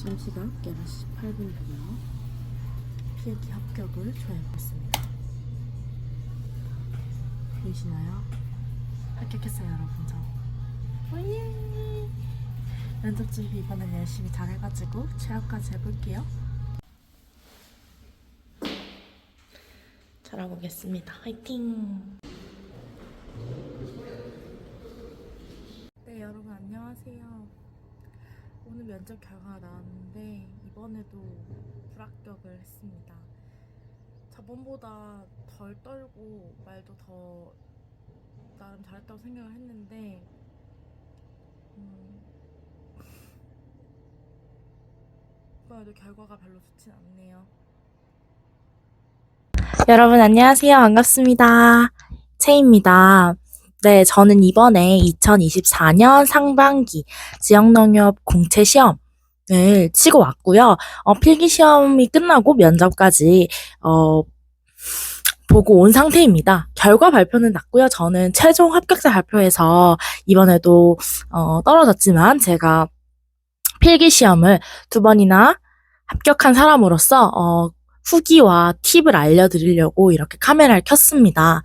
지금 시각 11시 18분이고요. 필기 합격을 조회해보겠습니다. 보이시나요? 합격했어요, 여러분. 저. 오예! 면접 준비 이번엔 열심히 잘 해가지고 취업까지 해볼게요. 잘하고 오겠습니다. 화이팅! 네, 여러분 안녕하세요. 오늘 면접 결과가 나왔는데 이번에도 불합격을 했습니다. 저번보다 덜 떨고 말도 더 나름 잘했다고 생각을 했는데 음, 이번에도 결과가 별로 좋진 않네요. 여러분 안녕하세요. 반갑습니다. 채입니다. 네, 저는 이번에 2024년 상반기 지역농협 공채 시험 을 치고 왔고요. 어, 필기 시험이 끝나고 면접까지 어, 보고 온 상태입니다. 결과 발표는 났고요. 저는 최종 합격자 발표에서 이번에도 어, 떨어졌지만 제가 필기 시험을 두 번이나 합격한 사람으로서 어, 후기와 팁을 알려드리려고 이렇게 카메라를 켰습니다.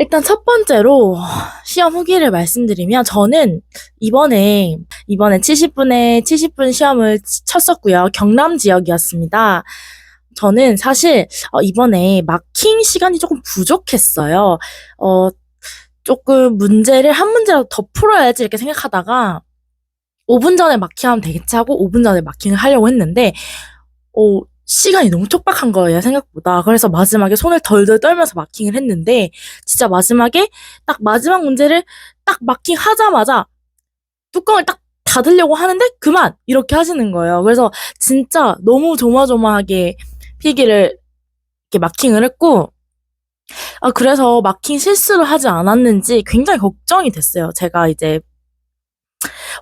일단 첫 번째로 시험 후기를 말씀드리면 저는 이번에 이번에 70분에 70분 시험을 쳤었고요. 경남 지역이었습니다. 저는 사실 어, 이번에 마킹 시간이 조금 부족했어요. 어, 조금 문제를 한 문제라도 더 풀어야지 이렇게 생각하다가 5분 전에 마킹하면 되겠지 하고 5분 전에 마킹을 하려고 했는데 어, 시간이 너무 촉박한 거예요, 생각보다. 그래서 마지막에 손을 덜덜 떨면서 마킹을 했는데, 진짜 마지막에 딱 마지막 문제를 딱 마킹 하자마자 뚜껑을 딱 닫으려고 하는데, 그만! 이렇게 하시는 거예요. 그래서 진짜 너무 조마조마하게 필기를 이렇게 마킹을 했고, 아, 그래서 마킹 실수를 하지 않았는지 굉장히 걱정이 됐어요. 제가 이제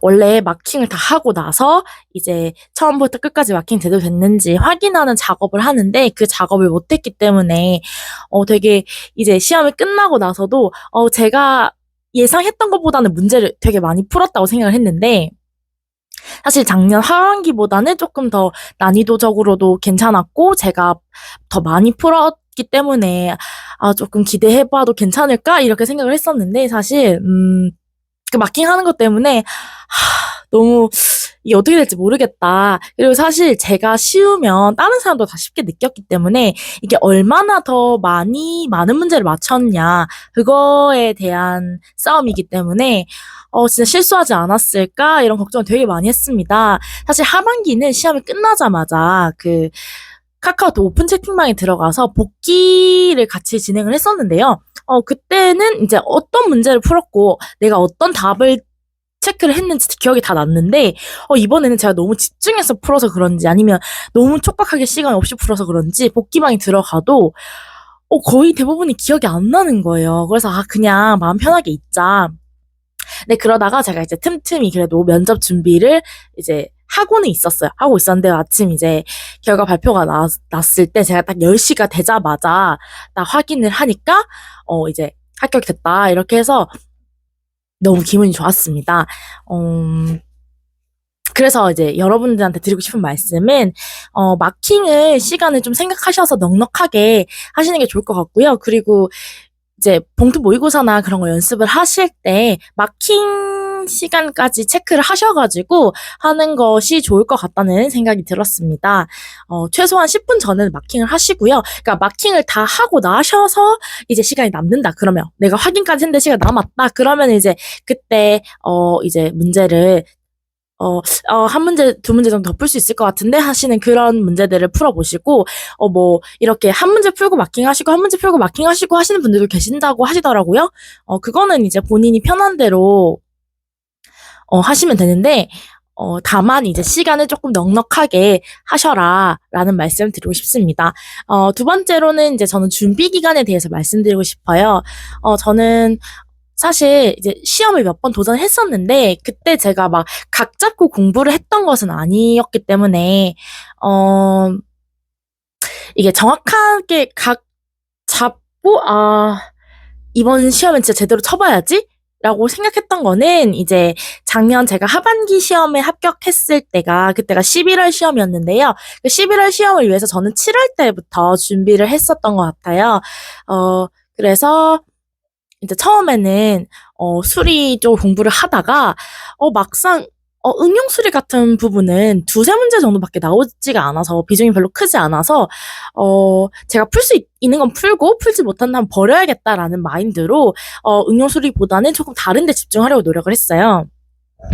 원래 마킹을 다 하고 나서 이제 처음부터 끝까지 마킹 제대로 됐는지 확인하는 작업을 하는데 그 작업을 못했기 때문에 어 되게 이제 시험이 끝나고 나서도 어 제가 예상했던 것보다는 문제를 되게 많이 풀었다고 생각을 했는데 사실 작년 하반기보다는 조금 더 난이도적으로도 괜찮았고 제가 더 많이 풀었기 때문에 아 조금 기대해봐도 괜찮을까 이렇게 생각을 했었는데 사실 음. 그 마킹하는 것 때문에 하, 너무 이게 어떻게 될지 모르겠다. 그리고 사실 제가 쉬우면 다른 사람도 다 쉽게 느꼈기 때문에 이게 얼마나 더 많이 많은 문제를 맞췄냐 그거에 대한 싸움이기 때문에 어 진짜 실수하지 않았을까 이런 걱정을 되게 많이 했습니다. 사실 하반기는 시험이 끝나자마자 그 카카오톡 오픈 채팅방에 들어가서 복기를 같이 진행을 했었는데요. 어, 그때는 이제 어떤 문제를 풀었고, 내가 어떤 답을 체크를 했는지 기억이 다 났는데, 어, 이번에는 제가 너무 집중해서 풀어서 그런지, 아니면 너무 촉박하게 시간 없이 풀어서 그런지, 복기방에 들어가도, 어, 거의 대부분이 기억이 안 나는 거예요. 그래서, 아, 그냥 마음 편하게 있자. 네, 그러다가 제가 이제 틈틈이 그래도 면접 준비를 이제 하고는 있었어요. 하고 있었는데 아침 이제 결과 발표가 났, 났을 때 제가 딱 10시가 되자마자 딱 확인을 하니까 어 이제 합격이 됐다 이렇게 해서 너무 기분이 좋았습니다. 음, 그래서 이제 여러분들한테 드리고 싶은 말씀은 어 마킹을 시간을 좀 생각하셔서 넉넉하게 하시는 게 좋을 것 같고요. 그리고 이제 봉투 모의고사나 그런 거 연습을 하실 때 마킹 시간까지 체크를 하셔가지고 하는 것이 좋을 것 같다는 생각이 들었습니다. 어, 최소한 10분 전에 마킹을 하시고요. 그러니까 마킹을 다 하고 나셔서 이제 시간이 남는다. 그러면 내가 확인까지 했는데 시간 남았다. 그러면 이제 그때 어 이제 문제를 어, 어, 한 문제, 두 문제 정도 더풀수 있을 것 같은데 하시는 그런 문제들을 풀어보시고, 어, 뭐, 이렇게 한 문제 풀고 마킹 하시고, 한 문제 풀고 마킹 하시고 하시는 분들도 계신다고 하시더라고요. 어, 그거는 이제 본인이 편한 대로, 어, 하시면 되는데, 어, 다만 이제 시간을 조금 넉넉하게 하셔라, 라는 말씀 드리고 싶습니다. 어, 두 번째로는 이제 저는 준비 기간에 대해서 말씀드리고 싶어요. 어, 저는 사실 이제 시험을 몇 번 도전했었는데 그때 제가 막 각 잡고 공부를 했던 것은 아니었기 때문에 어 이게 정확하게 각 잡고 아 이번 시험은 진짜 제대로 쳐봐야지 라고 생각했던 거는 이제 작년 제가 하반기 시험에 합격했을 때가 그때가 11월 시험이었는데요. 그 11월 시험을 위해서 저는 7월 때부터 준비를 했었던 것 같아요. 어, 그래서 이제 처음에는 어, 수리 쪽 공부를 하다가 어, 막상 어, 응용 수리 같은 부분은 두세 문제 정도밖에 나오지가 않아서 비중이 별로 크지 않아서 어, 제가 풀 수 있는 건 풀고 풀지 못한다면 버려야겠다라는 마인드로 어, 응용 수리보다는 조금 다른 데 집중하려고 노력을 했어요.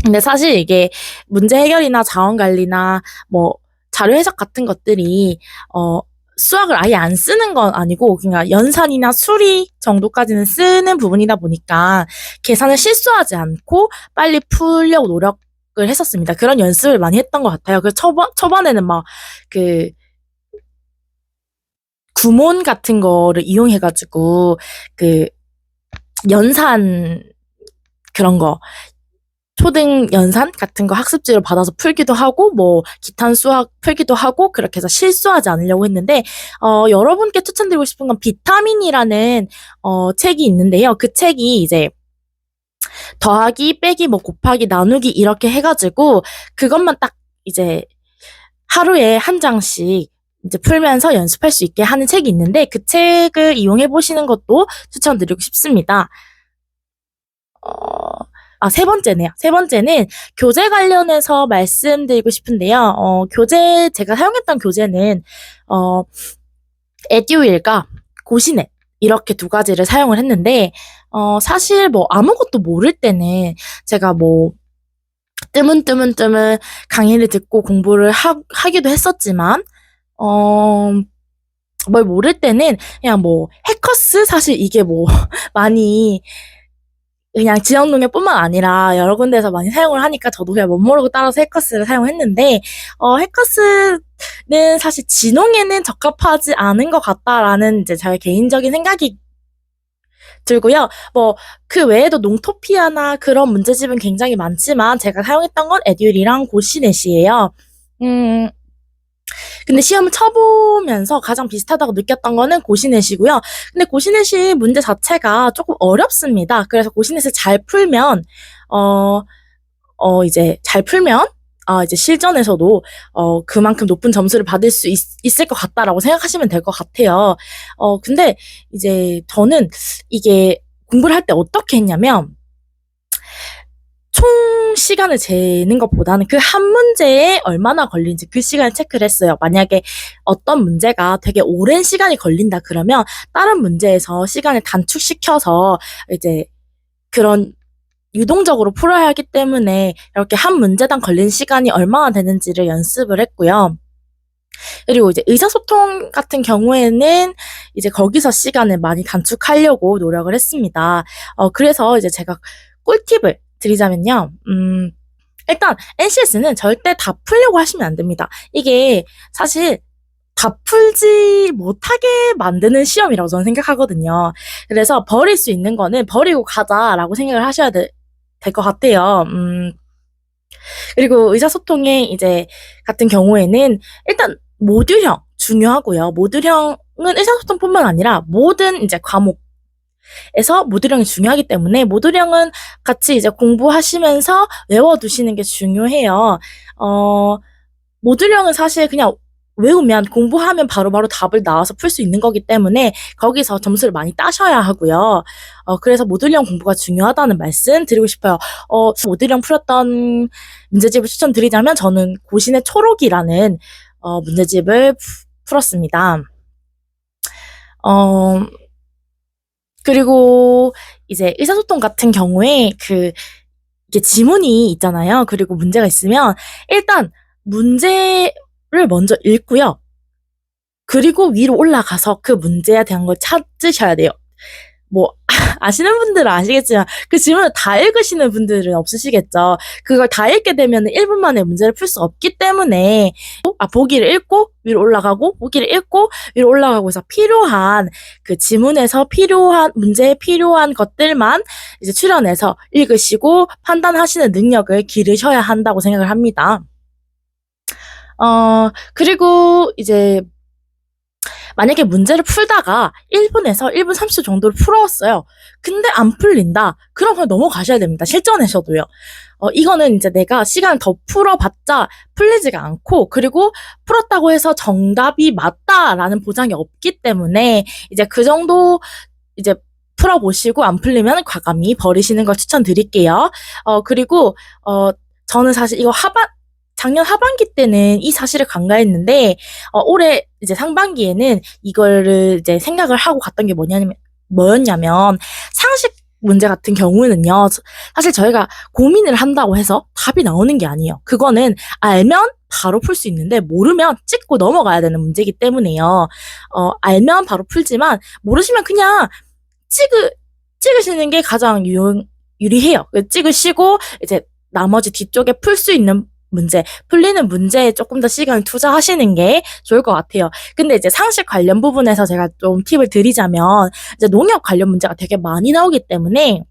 근데 사실 이게 문제 해결이나 자원 관리나 뭐 자료 해석 같은 것들이 어, 수학을 아예 안 쓰는 건 아니고 그냥 연산이나 수리 정도까지는 쓰는 부분이다 보니까 계산을 실수하지 않고 빨리 풀려고 노력을 했었습니다. 그런 연습을 많이 했던 것 같아요. 그 초반 초반에는 막 그 구몬 같은 거를 이용해가지고 그 연산 그런 거 초등 연산 같은 거 학습지를 받아서 풀기도 하고 뭐 기탄 수학 풀기도 하고 그렇게 해서 실수하지 않으려고 했는데 어 여러분께 추천드리고 싶은 건 비타민이라는 어 책이 있는데요. 그 책이 이제 더하기 빼기 뭐 곱하기 나누기 이렇게 해가지고 그것만 딱 이제 하루에 한 장씩 이제 풀면서 연습할 수 있게 하는 책이 있는데 그 책을 이용해 보시는 것도 추천드리고 싶습니다. 어, 아, 세 번째네요. 세 번째는 교재 관련해서 말씀드리고 싶은데요. 어, 교재, 제가 사용했던 교재는, 어, 에듀윌과 고시넷, 이렇게 두 가지를 사용을 했는데, 어, 사실 뭐 아무것도 모를 때는 제가 뭐, 뜨문뜨문뜨문 강의를 듣고 공부를 하, 하기도 했었지만, 어, 뭘 모를 때는 그냥 뭐, 해커스? 사실 이게 뭐, 많이, 그냥 지역 농협뿐만 아니라 여러 군데에서 많이 사용을 하니까 저도 그냥 못 모르고 따라서 해커스를 사용했는데 어, 해커스는 사실 지농에는 적합하지 않은 것 같다라는 이제 저의 개인적인 생각이 들고요. 뭐 그 외에도 농토피아나 그런 문제집은 굉장히 많지만 제가 사용했던 건 에듀리랑 고시넷이에요. 음, 근데 시험을 쳐보면서 가장 비슷하다고 느꼈던 거는 고시넷이고요. 근데 고시넷이 문제 자체가 조금 어렵습니다. 그래서 고시넷을 잘 풀면, 어, 어, 이제 잘 풀면, 아, 이제 실전에서도, 어, 그만큼 높은 점수를 받을 수 있, 을것 같다라고 생각하시면 될 것 같아요. 어, 근데 이제 저는 이게 공부를 할 때 어떻게 했냐면, 총 시간을 재는 것보다는 그 한 문제에 얼마나 걸린지 그 시간을 체크를 했어요. 만약에 어떤 문제가 되게 오랜 시간이 걸린다 그러면 다른 문제에서 시간을 단축시켜서 이제 그런 유동적으로 풀어야 하기 때문에 이렇게 한 문제당 걸린 시간이 얼마나 되는지를 연습을 했고요. 그리고 이제 의사소통 같은 경우에는 이제 거기서 시간을 많이 단축하려고 노력을 했습니다. 어, 그래서 이제 제가 꿀팁을 드리자면요. 음, 일단 NCS는 절대 다 풀려고 하시면 안 됩니다. 이게 사실 다 풀지 못하게 만드는 시험이라고 저는 생각하거든요. 그래서 버릴 수 있는 거는 버리고 가자라고 생각을 하셔야 될 것 같아요. 음, 그리고 의사소통에 이제 같은 경우에는 일단 모듈형 중요하고요. 모듈형은 의사소통뿐만 아니라 모든 이제 과목 에서 모듈형이 중요하기 때문에 모듈형은 같이 이제 공부하시면서 외워두시는 게 중요해요. 어, 모듈형은 사실 그냥 외우면 공부하면 바로 바로 답을 나와서 풀 수 있는 거기 때문에 거기서 점수를 많이 따셔야 하고요. 어, 그래서 모듈형 공부가 중요하다는 말씀 드리고 싶어요. 어, 모듈형 풀었던 문제집을 추천드리자면 저는 고신의 초록이라는 어, 문제집을 푸- 풀었습니다. 어, 그리고 이제 의사소통 같은 경우에 그 이게 지문이 있잖아요. 그리고 문제가 있으면 일단 문제를 먼저 읽고요. 그리고 위로 올라가서 그 문제에 대한 걸 찾으셔야 돼요. 뭐 아시는 분들은 아시겠지만 그 지문을 다 읽으시는 분들은 없으시겠죠. 그걸 다 읽게 되면 1분 만에 문제를 풀 수 없기 때문에 아 보기를 읽고 위로 올라가고 보기를 읽고 위로 올라가고 해서 필요한 그 지문에서 필요한 문제에 필요한 것들만 이제 추려내서 읽으시고 판단하시는 능력을 기르셔야 한다고 생각을 합니다. 어, 그리고 이제 만약에 문제를 풀다가 1분에서 1분 30초 정도를 풀어왔어요. 근데 안 풀린다. 그럼 그냥 넘어가셔야 됩니다. 실전에서도요. 어, 이거는 이제 내가 시간 더 풀어봤자 풀리지가 않고, 그리고 풀었다고 해서 정답이 맞다라는 보장이 없기 때문에, 이제 그 정도, 이제 풀어보시고 안 풀리면 과감히 버리시는 걸 추천드릴게요. 어, 그리고, 어, 저는 사실 이거 하반, 작년 하반기 때는 이 사실을 간과했는데, 어, 올해 이제 상반기에는 이거를 이제 생각을 하고 갔던 게 뭐냐면, 뭐였냐면, 상식 문제 같은 경우는요, 사실 저희가 고민을 한다고 해서 답이 나오는 게 아니에요. 그거는 알면 바로 풀 수 있는데, 모르면 찍고 넘어가야 되는 문제이기 때문에요. 어, 알면 바로 풀지만, 모르시면 그냥 찍으, 찍으시는 게 가장 유, 유리해요. 찍으시고, 이제 나머지 뒤쪽에 풀 수 있는 문제, 풀리는 문제에 조금 더 시간을 투자하시는 게 좋을 것 같아요. 근데 이제 상식 관련 부분에서 제가 좀 팁을 드리자면, 이제 농협 관련 문제가 되게 많이 나오기 때문에,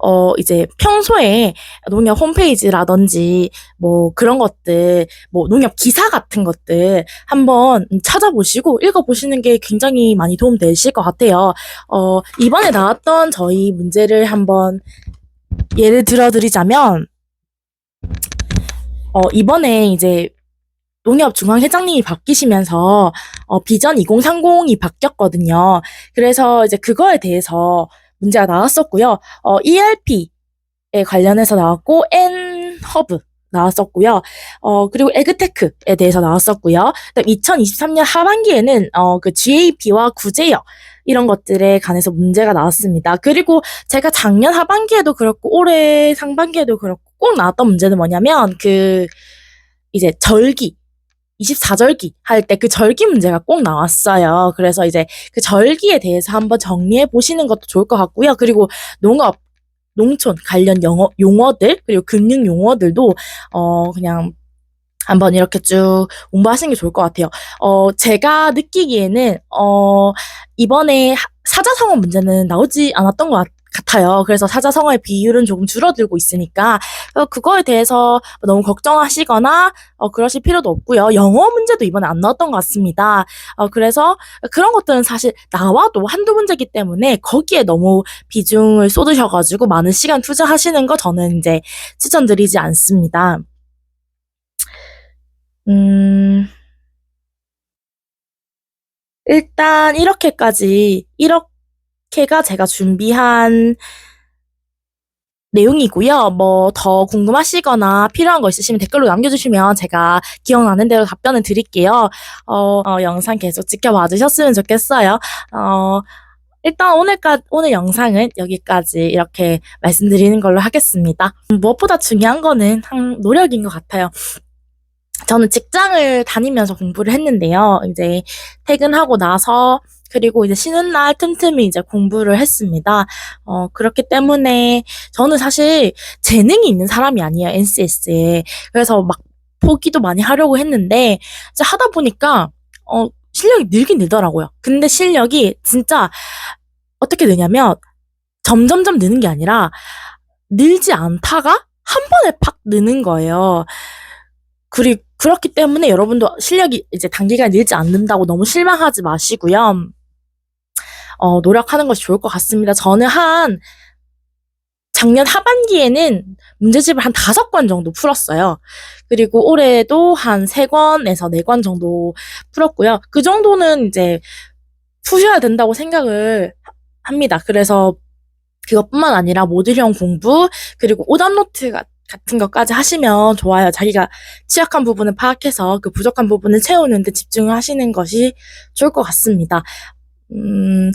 어, 이제 평소에 농협 홈페이지라든지 뭐 그런 것들, 뭐 농협 기사 같은 것들 한번 찾아보시고 읽어보시는 게 굉장히 많이 도움 되실 것 같아요. 어, 이번에 나왔던 저희 문제를 한번 예를 들어 드리자면, 어, 이번에 이제 농협 중앙회장님이 바뀌시면서 어, 비전 2030이 바뀌었거든요. 그래서 이제 그거에 대해서 문제가 나왔었고요. 어, ERP에 관련해서 나왔고 N 허브 나왔었고요. 어, 그리고 에그테크에 대해서 나왔었고요. 2023년 하반기에는 어, 그 GAP와 구제역 이런 것들에 관해서 문제가 나왔습니다. 그리고 제가 작년 하반기에도 그렇고 올해 상반기에도 그렇고 꼭 나왔던 문제는 뭐냐면 그 이제 절기 24절기 할 때 그 절기 문제가 꼭 나왔어요. 그래서 이제 그 절기에 대해서 한번 정리해 보시는 것도 좋을 것 같고요. 그리고 농업, 농촌 관련 영어, 용어들, 그리고 금융 용어들도, 어, 그냥 한번 이렇게 쭉 공부하시는 게 좋을 것 같아요. 어, 제가 느끼기에는, 어, 이번에 하- 사자성어 문제는 나오지 않았던 것 같, 같아요. 그래서 사자성어의 비율은 조금 줄어들고 있으니까, 어, 그거에 대해서 너무 걱정하시거나, 어, 그러실 필요도 없고요. 영어 문제도 이번에 안 나왔던 것 같습니다. 어, 그래서 그런 것들은 사실 나와도 한두 문제기 때문에 거기에 너무 비중을 쏟으셔가지고 많은 시간 투자하시는 거 저는 이제 추천드리지 않습니다. 음, 일단 이렇게까지, 이렇게 가 제가 준비한 내용이고요. 뭐 더 궁금하시거나 필요한 거 있으시면 댓글로 남겨주시면 제가 기억나는 대로 답변을 드릴게요. 어, 어, 영상 계속 지켜봐 주셨으면 좋겠어요. 어, 일단 오늘까, 오늘 영상은 여기까지 이렇게 말씀드리는 걸로 하겠습니다. 무엇보다 중요한 거는 한 노력인 것 같아요. 저는 직장을 다니면서 공부를 했는데요. 이제 퇴근하고 나서 그리고 이제 쉬는 날 틈틈이 이제 공부를 했습니다. 어, 그렇기 때문에 저는 사실 재능이 있는 사람이 아니에요, NCS에. 그래서 막 포기도 많이 하려고 했는데, 이제 하다 보니까, 어, 실력이 늘긴 늘더라고요. 근데 실력이 진짜 어떻게 되냐면, 점점점 느는 게 아니라, 늘지 않다가 한 번에 팍 느는 거예요. 그리, 그렇기 때문에 여러분도 실력이 이제 단기간에 늘지 않는다고 너무 실망하지 마시고요. 어, 노력하는 것이 좋을 것 같습니다. 저는 한 작년 하반기에는 문제집을 한 다섯 권 정도 풀었어요. 그리고 올해도 한 세 권에서 네 권 정도 풀었고요. 그 정도는 이제 푸셔야 된다고 생각을 하- 합니다. 그래서 그것뿐만 아니라 모듈형 공부, 그리고 오답노트 가- 같은 것까지 하시면 좋아요. 자기가 취약한 부분을 파악해서 그 부족한 부분을 채우는데 집중을 하시는 것이 좋을 것 같습니다. 음,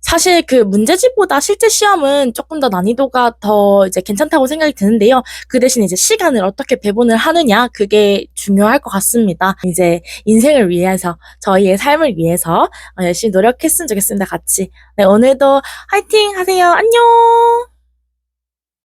사실 그 문제집보다 실제 시험은 조금 더 난이도가 더 이제 괜찮다고 생각이 드는데요. 그 대신 이제 시간을 어떻게 배분을 하느냐, 그게 중요할 것 같습니다. 이제 인생을 위해서, 저희의 삶을 위해서 어, 열심히 노력했으면 좋겠습니다. 같이. 네, 오늘도 화이팅 하세요. 안녕!